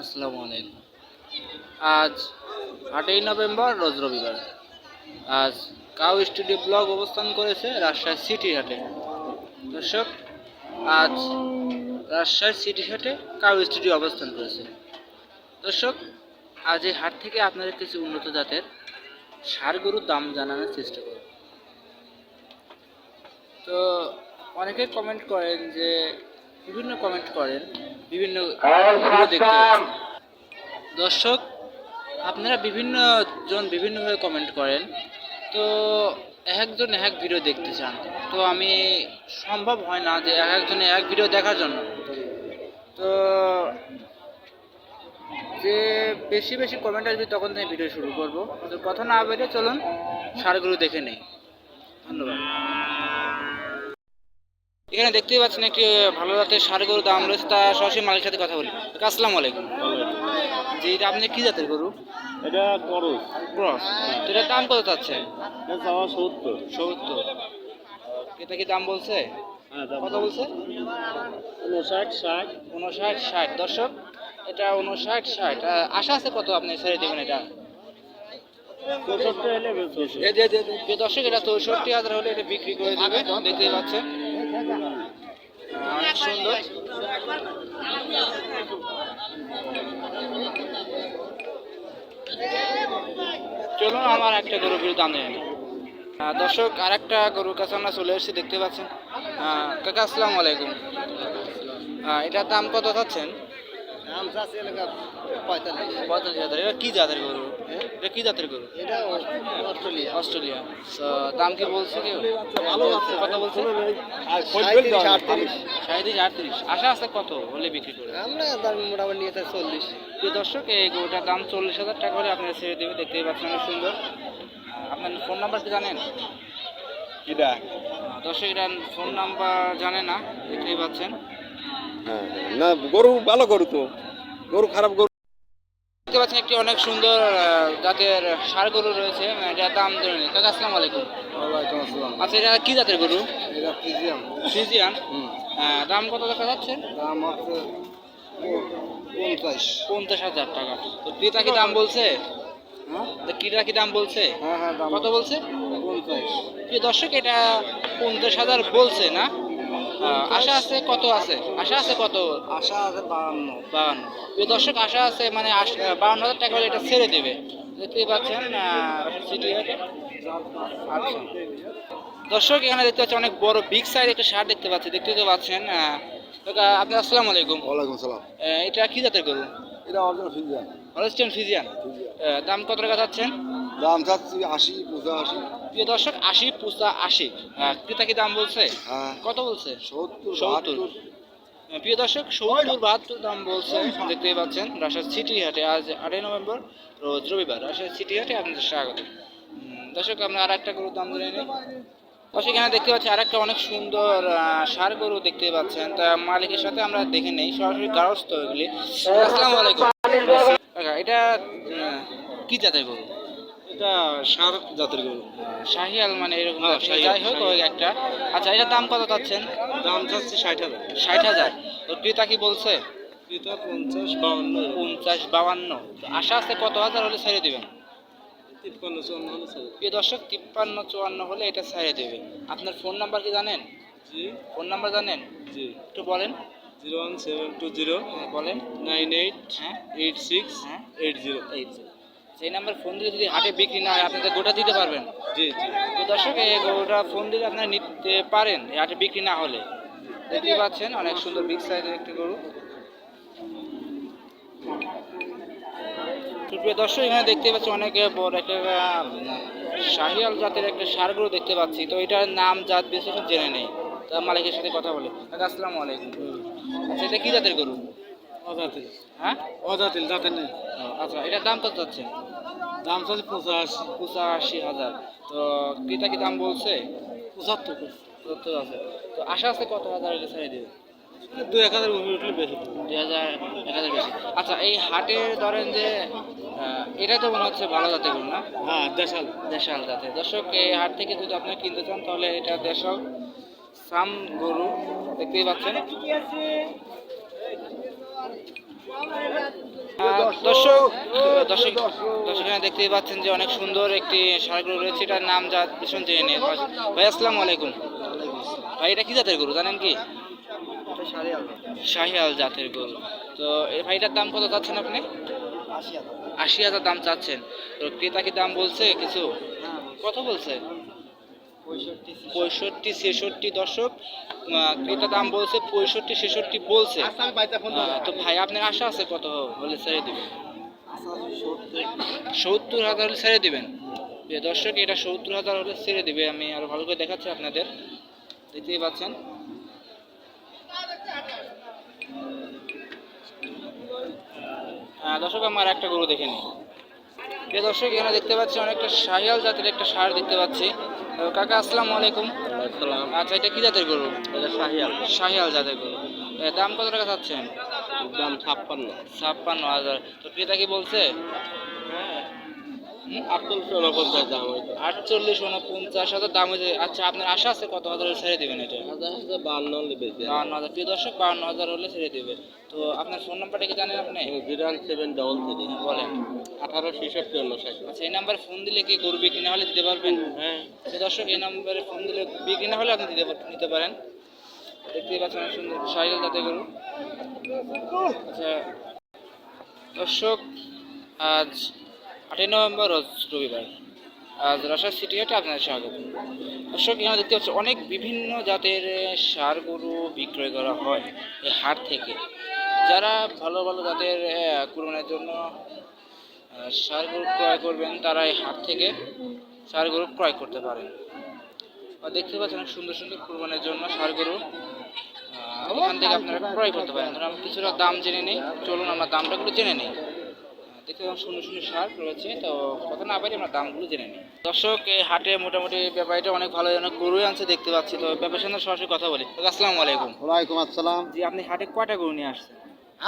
আসসালামু আলাইকুম। আজ আটই নভেম্বর, রোজ রবিবার। আজ কাউ স্টুডিও ব্লগ অবস্থান করেছে রাজশাহী সিটি হাটে। দর্শক, আজ রাজশাহী সিটি হাটে কাউ স্টুডিও অবস্থান করেছে। দর্শক, আজ এই হাট থেকে আপনাদের কিছু উন্নত জাতের সার গরুর দাম জানানোর চেষ্টা করব। তো অনেকে কমেন্ট করেন যে, বিভিন্ন কমেন্ট করেন বিভিন্ন দেখতে দর্শক আপনারা বিভিন্ন জন বিভিন্নভাবে কমেন্ট করেন। তো এক একজন এক এক ভিডিও দেখতে চান। তো আমি সম্ভব হয় না যে এক একজনে এক ভিডিও দেখার জন্য। তো যে বেশি বেশি কমেন্ট আসবে তখন থেকে ভিডিও শুরু করব। তো কথা না বেরিয়ে চলুন সারগুলো দেখে নেই। ধন্যবাদ। এখানে দেখতেই পাচ্ছেন একটি ভালো জাতের সার গরুর দাম রয়েছে তা সরাসরি মালিকের সাথে কথা বলি। আসসালামু আলাইকুম। যে এটা আপনি কি জাতের গরু? এটা করস। ক্রস। তো এটার দাম কত চাচ্ছে? এটা সত্তর। সত্তর। এটা কি দাম বলছে? হ্যাঁ কত বলছে। উনষাট ষাট। উনষাট ষাট। দর্শক এটা উনষাট ষাট। আশা আছে কত আপনি ছেড়ে দেবেন এটা? দর্শক এটা চৌষট্টি হাজার হলে এটা বিক্রি করে দেবে দেখতেই পাচ্ছেন। অনেক চলুন আমার একটা গরুর বিরুদ্ধে দাম নেই দর্শক আর একটা গরুর কাছে আমরা চলে এসেছি, দেখতে পাচ্ছেন। কাকা, আসসালামু আলাইকুম। এটার দাম কত চাচ্ছেন? দাম চাচ্ছে এলাকা পঁয়তাল্লিশ। পঁয়তাল্লিশ হাজার। এটা কি জাতের গরু? এটা কি জাতের গরু? এটা অস্ট্রেলিয়া। অস্ট্রেলিয়া। দাম কি বলছে কেউ? ভালো কত বলছে? সাঁত্রিশ আটত্রিশ। আশা আছে কত হলে বিক্রি করে? আমরা দাম মোটামুটি নিয়ে চল্লিশ। দর্শক এই গরুটার দাম চল্লিশ হাজার টাকা করে আপনারা ছেড়ে দেবে। দেখতেই পাচ্ছেন অনেক সুন্দর। আপনার ফোন নাম্বার কি জানেন কিটা দর্শক এটা ফোন নাম্বার জানে না? দেখতেই পাচ্ছেন। হ্যাঁ। না গরু ভালো গরু তো। গরু খারাপ গরু। দেখতে পাচ্ছেন একটি অনেক সুন্দর জাতের ষাড় গরু রয়েছে এটার দাম ধরে নিন কাকা আসসালামু আলাইকুম। ওয়ালাইকুম আসসালাম। আচ্ছা এটা কি জাতের গরু? এটা ফ্রিজিয়াম ফ্রিজিয়ান দাম কত দেখা যাচ্ছে? দাম হচ্ছে পঞ্চাশ। পঞ্চাশ হাজার টাকা। তো ক্রেতা কি দাম বলছে? হ্যাঁ? তো ক্রেতা কি দাম বলছে? হ্যাঁ হ্যাঁ দাম কত বলছে? পঞ্চাশ। প্রিয় দর্শক এটা পঞ্চাশ হাজার বলছে না? আশা আছে কত আছে? আশা আছে কত? আশা আছে বাহান্ন। বাউন্ন প্রিয় দর্শক আশা আছে মানে আশ- বাউন্ন হাজার টাকা হলে এটা ছেড়ে দেবে। দেখতেই পাচ্ছেন সিটি আচ্ছা। দর্শক এখানে দেখতে পাচ্ছি অনেক বড় বিগ সাইজ একটা শার্ট দেখতে পাচ্ছি। দেখতে তো পাচ্ছেন আপনি আসসালামু আলাইকুম। ওয়ালাইকুম সালাম। এটা কি জাতের গরু? এটা অরিজিনাল ফ্রিজিয়াম হলস্টেন ফিজিয়ান দাম কত টাকা যাচ্ছেন দাম চাচ্ছি আশি পঁচাশি প্রিয় দর্শক আশি পুষা আশি। ক্রেতা কি দাম বলছে? হ্যাঁ। কত বলছে? সত্তর সত্তর। প্রিয় দর্শক সত্তর বাহাত্তর দাম বলছে। দেখতেই পাচ্ছেন রাজশাহী সিটি হাটে আজ আটই নভেম্বর রোজ রবিবার। রাজশাহী সিটি হাটে আপনাদের স্বাগত। দর্শক আমরা আর একটা গরুর দাম ধরে নিই। দর্শক এখানে দেখতে পাচ্ছি আর একটা অনেক সুন্দর আহ, ষাঁড় গরু দেখতে পাচ্ছেন। তা মালিকের সাথে আমরা দেখে নেই সরাসরি গারস্থ এগুলি। আসসালামু আলাইকুম। এটা কি জাতের গরু? এটা সার জাতের গরু। শাহিয়াল মানে এরকম হ্যাঁ, যাই হোক ওই একটা। আচ্ছা এটার দাম কত চাচ্ছেন? দাম চাচ্ছি ষাট হাজার। ষাট হাজার। তো ক্রেতা কি বলছে? এটা পঞ্চাশ বাউন্ন। পঞ্চাশ বাউান্ন। আশা আছে কত হাজার হলে ছেড়ে দিবেন? তিপ্পান্ন চুয়ান্ন হলে ছেড়ে প্রিয় দর্শক তিপ্পান্ন চুয়ান্ন হলে এটা ছেড়ে দেবে আপনার ফোন নাম্বার কি জানেন? জি। ফোন নাম্বার জানেন? জি। একটু বলেন। Zero one seven two zero হ্যাঁ, বলেন। নাইন এইট হ্যাঁ। এইট সিক্স হ্যাঁ। Eight zero. এইট যে। সেই নাম্বার ফোন দিলে যদি হাটে বিক্রি না হয় আপনি তো গোটা দিতে পারবেন। জি জি। তো দর্শক এই গরুটা ফোন দিলে আপনারা নিতে পারেন এই হাটে বিক্রি না হলে। দেখতেই পাচ্ছেন অনেক সুন্দর বিগ সাইজের একটি গরু। দর্শক এখানে দেখতে পাচ্ছি অনেক বড় একটা শাহিয়াল জাতের একটা সার গরু দেখতে পাচ্ছি। তো এটার নাম জাত বিশেষ জেনে নেই। তা মালিকের সাথে কথা বলে। আসসালামু আলাইকুম। আচ্ছা এটা কি জাতের গরু? অজাতিল। হ্যাঁ? অজাতিল জাতের নেই। আচ্ছা এটার দাম কত যাচ্ছে? দাম চাচ্ছি পঁচাশি পঁচাশি হাজার। তো ক্রেতা কি দাম বলছে? পঁচাত্তর সত্তর আছে। তো আশা আছে কত হাজার এটা ছেড়ে দেবে? দু এক হাজার উঠলে বেশি। দুই হাজার এক হাজার বেশি। আচ্ছা এই হাটের ধরেন যে এটা তো মনে হচ্ছে ভালো জাতের গরু না? হ্যাঁ দেশাল। দেশাল জাতের। দর্শক এই হাট থেকে যদি আপনি কিনতে চান তাহলে এটা দেশাল সাম গরু। দেখতেই পাচ্ছেন। দর্শক দর্শক দর্শক দেখতেই পাচ্ছেন যে অনেক সুন্দর একটি গরু রয়েছে। এটার নাম যা ভীষণ জেনে নিন। ভাই আসসালামু আলাইকুম। ভাই এটা কি জাতের গরু জানেন কি? শাহিয়াল জাতের গরু। তো এই ভাইটার দাম কত চাচ্ছেন আপনি? আশি হাজার দাম চাচ্ছেন। তো ক্রেতা কি দাম বলছে কিছু? কত বলছে? পঁয়ষট্টি ছেষট্টি। দর্শক আহ, ক্রেতা দাম বলছে পঁয়ষট্টি ছেষট্টি বলছে। তো ভাই আপনার আশা আছে কত হলে ছেড়ে দিবেন? সত্তর। হাজার হলে ছেড়ে দিবেন? দর্শক এটা সত্তর হাজার হলে ছেড়ে দিবে। আমি আরও ভালো করে দেখাচ্ছি আপনাদের। দেখতেই পাচ্ছেন। দর্শক আমার একটা গরু দেখে নিই। প্রিয় দর্শক এখানে দেখতে পাচ্ছি অনেকটা শাহিয়াল জাতের একটা সার দেখতে পাচ্ছি। কাকা আসসালামু আলাইকুম। আচ্ছা এটা কি জাতের গরু? এটা শাহিয়াল। শাহিয়াল জাতের গরু। দাম কত টাকা চাচ্ছেন? দাম ছাপ্পান্ন। ছাপ্পান্ন হাজার। তো ক্রেতা কি বলছে? আটচল্লিশ উনপঞ্চাশ হাজার দাম হয়েছে আচ্ছা আপনার আশা আছে কত হাজার ছেড়ে দেবেন এটা? বান্ন বেশি হাজার। প্রিয় দর্শক বাউন্ন হাজার হলে ছেড়ে দেবে তো আপনার ফোন নাম্বারটা কি জানেন আপনি? Zero seven double three. বলেন। আঠারো ছেষট্টি উনষাট আচ্ছা এই নাম্বারে ফোন দিলে কি গরু বিক্রি না হলে দিতে পারবেন? হ্যাঁ। প্রিয় দর্শক এই নাম্বারে ফোন দিলে বিক্রি না হলে আপনি দিতে নিতে পারেন। দেখতেই পাচ্ছেন সুন্দর সাইকেল জাতের গরু। আচ্ছা দর্শক আজ আটই নভেম্বর, রোজ রবিবার। আজ রাজশাহী সিটি হাটে আপনাদের স্বাগত। দর্শক, এখানে দেখতে পাচ্ছি অনেক বিভিন্ন জাতের সার গরু বিক্রয় করা হয় এই হাট থেকে। যারা ভালো ভালো জাতের কুরবানির জন্য সার গরু ক্রয় করবেন, তারা এই হাট থেকে সার গরু ক্রয় করতে পারেন। আর দেখতে পাচ্ছেন সুন্দর সুন্দর কুরবানির জন্য সার গরু। এখান থেকে আপনারা ক্রয় করতে পারেন। ধরুন আমরা কিছুটা দাম জেনে নিই। চলুন, আমরা দামটা গুলো জেনে নিই। দেখতে পাচ্ছেন সুন্দর সুন্দর সার রয়েছে। তো কথা না পারি আমরা দামগুলো জেনে নিই। দর্শক এই হাটে মোটামুটি ব্যাপারীটা অনেক ভালো অনেক গরুই আনছে দেখতে পাচ্ছি। তো ব্যাপারের সঙ্গে সরাসরি কথা বলি। আসসালাম আসসালামু আলাইকুম। ওয়ালাইকুম আসসালাম। জি আপনি হাটে কয়টা গরু নিয়ে আসছেন?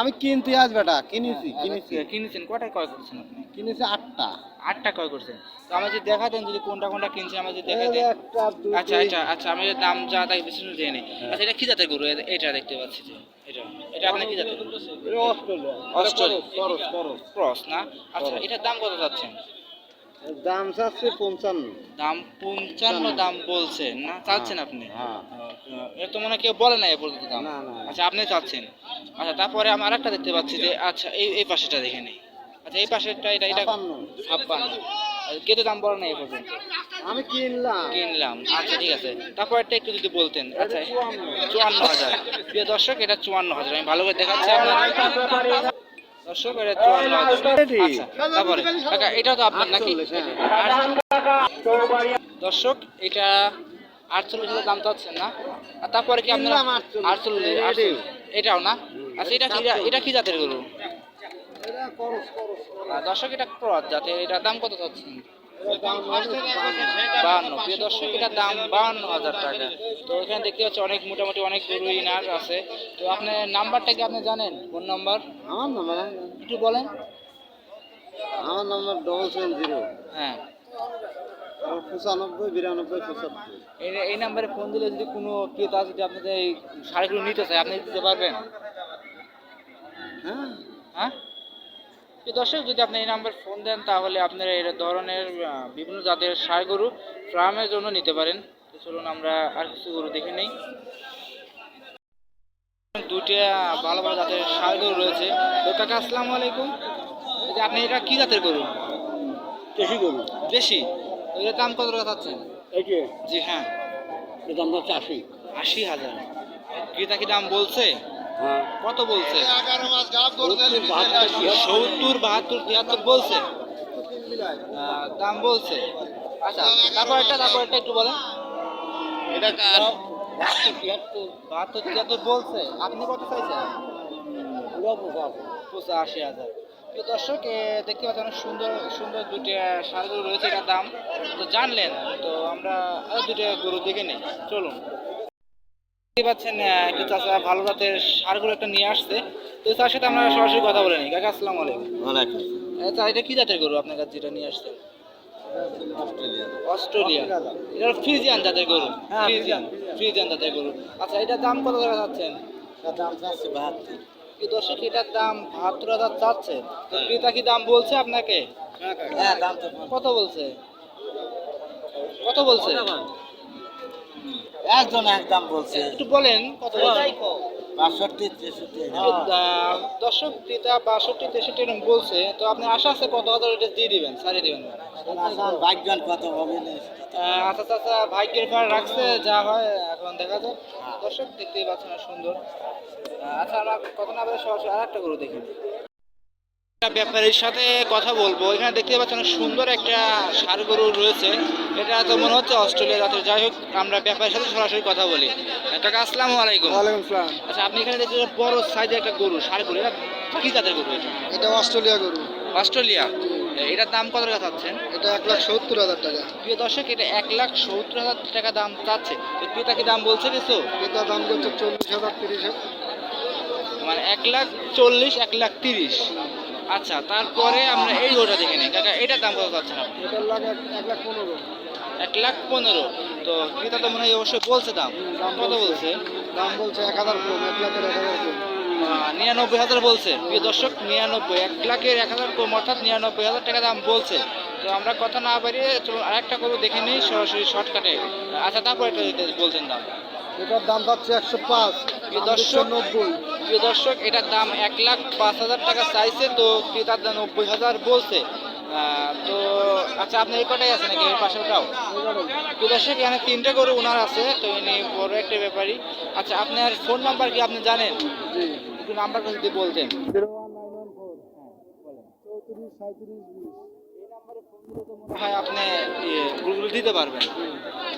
আমি কিনতে আজ বেটা কিনেছি কিনেছি। কিনেছেন। কটায় ক্রয় করছেন আপনি? কিনেছি আটটা। আটটা ক্রয় করছেন। তো আমার যদি দেখা দেন যদি কোনটা কোনটা কিনছে আমার যদি দেখা দেন। আচ্ছা আচ্ছা আচ্ছা আমি দাম যা তাই বেশি জেনে নেই। আচ্ছা এটা কি জাতের গরু? এটা দেখতে পাচ্ছি যে এটা। এটা আপনি কি জাতের অস্ট্রেলিয়া অস্ট্রেলিয়া। ক্রস না? আচ্ছা এটার দাম কত যাচ্ছেন? দাম চাচ্ছে পঞ্চান্ন। দাম পঞ্চান্ন দাম বলছেন না চাচ্ছেন আপনি? হ্যাঁ। তো মনে কেউ বলে না এ পর্যন্ত দাম। আচ্ছা আপনি চাচ্ছেন। আচ্ছা তারপরে আমি আরেকটা দেখতে পাচ্ছি যে আচ্ছা এই এই পাশেটা দেখে নেই। আচ্ছা এই পাশেরটা এটা এটা ছাপ্পান্ন। ছাপ্পান্ন। কেউ তো দাম বলে না এ পর্যন্ত? আমি কিনলাম। কিনলাম। আচ্ছা ঠিক আছে। তারপর একটা একটু যদি বলতেন। আচ্ছা চুয়ান্ন। চুয়ান্ন হাজার। প্রিয় দর্শক এটা চুয়ান্ন হাজার। আমি ভালো করে দেখাচ্ছি আপনার এটা চুয়ান্ন আচ্ছা তারপরে কাকা তো আপনার নাকি? হ্যাঁ। দর্শক এটা আটচল্লিশ হাজার দাম চাচ্ছেন না। আর তারপরে কি আপনার আটচল্লিশ। আটচল্লিশ এটাও। না? আচ্ছা এটা কি এটা কি জাতের গরু? দর্শক এটা ক্রস জাতের। এটার দাম কত চাচ্ছেন? বাহান্ন প্রিয় দর্শক এটার দাম বাহান্ন হাজার টাকা। তো এখানে দেখতে পাচ্ছি অনেক মোটামুটি অনেক গরু ইনার আছে। তো আপনার নাম্বারটা কি আপনি জানেন? কোন নাম্বার? আমার নাম্বার একটু বলেন। আমার নাম্বার ডবল সেভেন জিরো হ্যাঁ। পঁচানব্বই বিরানব্বই পঁচাত্তর। এই এই নাম্বারে ফোন দিলে যদি কোনো ক্রেতা যদি আপনাদের এই শাড়িগুলো নিতে চায় আপনি দিতে পারবেন? হ্যাঁ। হ্যাঁ? দর্শক যদি আপনি এই নাম্বার ফোন দেন তাহলে আপনারা এই ধরনের বিভিন্ন জাতের সার গরু ফার্মের জন্য নিতে পারেন। তো চলুন আমরা আর কিছু গরু দেখে নেই। দুইটা ভালো ভালো জাতের সার গরু রয়েছে। তো কাকা আসসালামু আলাইকুম। যে আপনি এটা কি জাতের গরু? বেশি করুন দেশি? এটার দাম কত টাকা চাচ্ছেন? এই যে জি হ্যাঁ। এর দাম হচ্ছে আশি। আশি হাজার। ক্রেতা কি দাম বলছে? হ্যাঁ। কত বলছে? সত্তর বাহাত্তর তিয়াত্তর বলছে। দাম বলছে। আচ্ছা তারপর একটা তারপর একটা একটু বলেন। এটা কার? বাহাত্তর তিয়াত্তর বলছে। আপনি কত চাইছেন? পঁচাশি হাজার। প্রিয় দর্শক দেখতে পাচ্ছেন অনেক সুন্দর সুন্দর দুটো রয়েছে এটার দাম। তো জানলেন তো আমরা আরও দুটো গরু দেখে নিই। চলুন। দেখতে পাচ্ছেন একটু চাষা ভালো জাতের সারগুলো একটা নিয়ে আসছে। তো তার সাথে আমরা সরাসরি কথা বলে নিই। কাকা আসসালামু আলাইকুম। আচ্ছা এটা কি জাতের গরু আপনার কাছে যেটা নিয়ে আসছেন? অস্ট্রেলিয়া। অস্ট্রেলিয়া এটা ফ্রিজিয়ান জাতের গরু। হ্যাঁ, ফ্রিজিয়ান ফ্রিজিয়ান। জাতের গরু। আচ্ছা এটার দাম কত টাকা যাচ্ছেন? দাম চাচ্ছে বাহাত্তর। কি দর্শক এটার দাম বাহাত্তর হাজার চাচ্ছে? তো ক্রেতা কি দাম বলছে আপনাকে? হ্যাঁ দাম তো কত বলছে? কত বলছে? একজন এক দাম বলছে। একটু বলেন কত বলছে? বাষট্টি তেষট্টি দর্শক পিতা বাষট্টি তেষট্টি এরকম বলছে তো আপনি আশা আছে কত হাজার এটা দিয়ে দিবেন সারিয়ে দিবেন? ভাগ্যান কত হবে আচ্ছা আচ্ছা চাচা ভাগ্যের কার রাখছে যা হয় এখন দেখা যাক। দর্শক দেখতেই পাচ্ছেন সুন্দর। আচ্ছা আমরা কত না সরাসরি আর একটা গরু দেখি। ব্যাপারীর সাথে কথা বলব। এখানে দেখতে পাচ্ছেন সুন্দর একটা ষাড় গরু রয়েছে। এটা তো মনে হচ্ছে অস্ট্রেলিয়া জাতের। যাই হোক আমরা ব্যাপারীর সাথে সরাসরি কথা বলি। কাকা আসসালামু আলাইকুম। আচ্ছা আপনি এখানে দেখতে বড় সাইজের একটা গরু ষাড় গরু এটা কি জাতের গরু এটা? এটা অস্ট্রেলিয়া গরু। অস্ট্রেলিয়া। এটার দাম কত টাকা চাচ্ছেন? এটা এক লাখ সত্তর হাজার টাকা। প্রিয় দর্শক এটা এক লাখ সত্তর হাজার টাকা দাম চাচ্ছে। তো ক্রেতা কি দাম বলছে কিছু? এটা দাম করছে চল্লিশ হাজার তিরিশ মানে এক লাখ চল্লিশ এক লাখ তিরিশ। আচ্ছা তারপরে আমরা এই গরুটা দেখে নিই। কাকা এটার দাম কত এটার লাখ এক লাখ পনেরো। এক লাখ পনেরো। তো ক্রেতা তো মনে হয় অবশ্যই বলছে দাম। কত বলছে। দাম বলছে এক হাজার কম এক লাখের এক হাজার কম। নিরানব্বই হাজার বলছে। প্রিয় দর্শক নিরানব্বই এক লাখের এক হাজার কম অর্থাৎ নিরানব্বই হাজার টাকা দাম বলছে। তো আমরা কথা না বাড়িয়ে চলুন আরেকটা গরু দেখে নিই সরাসরি শর্টকাটে। আচ্ছা তারপরে এটা বলছেন দাম। এটার দাম পাচ্ছে একশো পাঁচ দর্শক নব্বই। প্রিয় দর্শক এটার দাম এক লাখ পাঁচ হাজার টাকা চাইছে তো ক্রেতার দাম নব্বই হাজার বলছে। তো আচ্ছা আপনি এই কটাই আছে নাকি? এর পাশে ওটাও প্রিয় দর্শক এখানে তিনটে গরু ওনার আছে তো ইনি বড় একটা ব্যাপারী আচ্ছা আপনার ফোন নাম্বার কি আপনি জানেন? একটু নাম্বারটা যদি বলতেন। মনে হয় আপনি ইয়ে, গরুগুলো দিতে পারবেন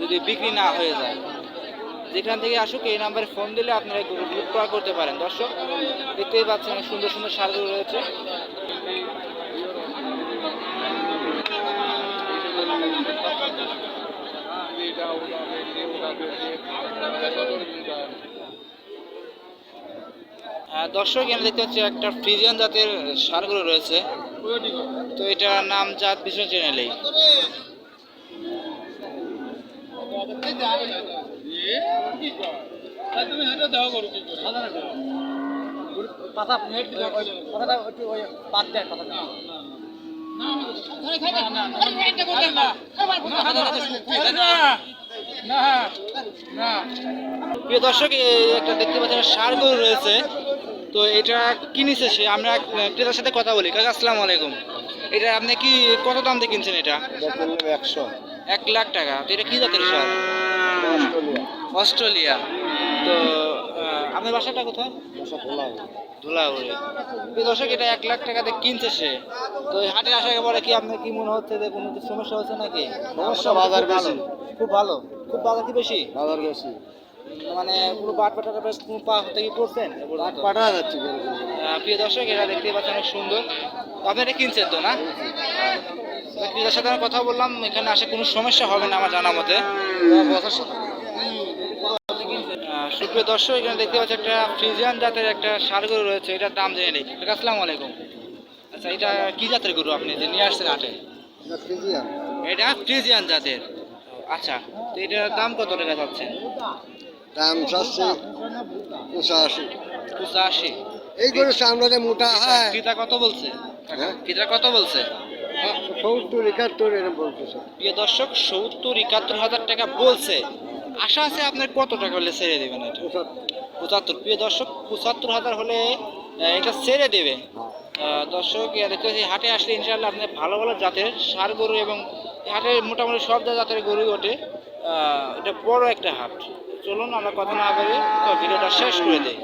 যদি বিক্রি না হয়ে যায়। যেখান থেকে আসুক, এই নাম্বারে ফোন দিলে আপনারা গরুগুলো ক্রয় করতে পারেন। দর্শক, দেখতেই পাচ্ছেন অনেক সুন্দর সুন্দর সারগুলো রয়েছে। দর্শক, এখানে দেখতে পাচ্ছি একটা ফ্রিজিয়ান জাতের সারগুলো রয়েছে। তো এটার নাম জাত বিষ্ণু চ্যানেলেই প্রিয় দর্শক একটা দেখতে পাচ্ছেন সার গরু রয়েছে। তো এটা কিনেছে সে? আমরা ক্রেতার সাথে কথা বলি। কাকা আসসালামু আলাইকুম। এটা আপনি কি কত দাম দিয়ে কিনছেন এটা? একশো। এক লাখ টাকা। তো এটা কি জাতের সার? অস্ট্রেলিয়া। তো আপনার বাসাটা কোথায়? ধুলাউড়ি। প্রিয় দর্শক এটা এক লাখ টাকা দিয়ে কিনছে সে। তো এই হাটে আসার পরে কি আপনার কি মনে হচ্ছে যে কোনো কিছু সমস্যা হচ্ছে নাকি? সমস্যা বাজার। বেশি। খুব ভালো? খুব বাজার কি বেশি? বাজার বেশি। মানে পুরো বাট বেশ কোনো পা হতে কি করছেন এ যাচ্ছে প্রিয় দর্শক এটা দেখতে পাচ্ছেন অনেক সুন্দর। তো আপনি এটা কিনছেন তো না? তো ক্রেতার সাথে আমি কথা বললাম এখানে আসে কোনো সমস্যা হবে না আমার জানা মতে সুপ্রিয় দর্শক এখানে দেখতে পাচ্ছি একটা ফ্রিজিয়ান জাতের একটা সার গরু রয়েছে এটার দাম জেনে নেই। কাকা, আসসালামু আলাইকুম। আচ্ছা এটা কি জাতের গরু আপনি যে নিয়ে আসছেন হাটে? এটা ফ্রিজিয়ান। জাতের। আচ্ছা তো এটার দাম কত টাকা যাচ্ছেন দাম চাচ্ছে পঁচাশি। পঁচাশি। এই করে সামনে মোটা হয়। ক্রেতা কত বলছে? হ্যাঁ? কত বলছে? সত্তর একাত্তর প্রিয় দর্শক সত্তর একাত্তর হাজার টাকা বলছে। আশা আছে আপনার কত টাকা হলে ছেড়ে দেবেন পঁচাত্তর। প্রিয় দর্শক, পঁচাত্তর হাজার হলে এটা ছেড়ে দেবে। দর্শক দেখতে হাটে আসলে ইনশাল্লাহ আপনি ভালো ভালো জাতের সার গরু এবং হাটে মোটামুটি সব জাতের গরুই ওঠে। এটা বড় একটা হাট। চলুন, আমরা কথা না বলে ভিডিওটা শেষ করে দিই।